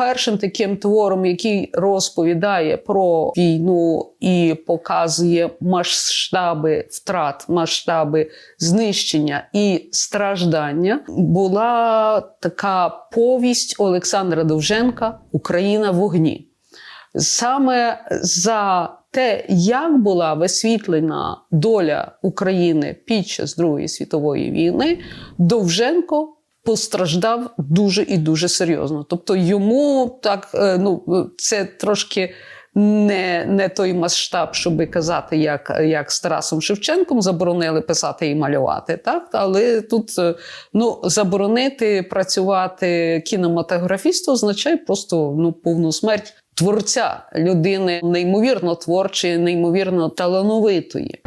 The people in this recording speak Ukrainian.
Першим таким твором, який розповідає про війну і показує масштаби втрат, масштаби знищення і страждання, була така повість Олександра Довженка Україна вогні. Саме за те, як була висвітлена доля України під час Другої світової війни, Довженко постраждав дуже і дуже серйозно. Тобто йому так е, ну це трошки. Не, не той масштаб, щоб казати, як, як з Тарасом Шевченком заборонили писати і малювати. Так? Але тут е, ну, заборонити працювати кінематографісту означає просто ну, повну смерть творця людини неймовірно творчої, неймовірно талановитої.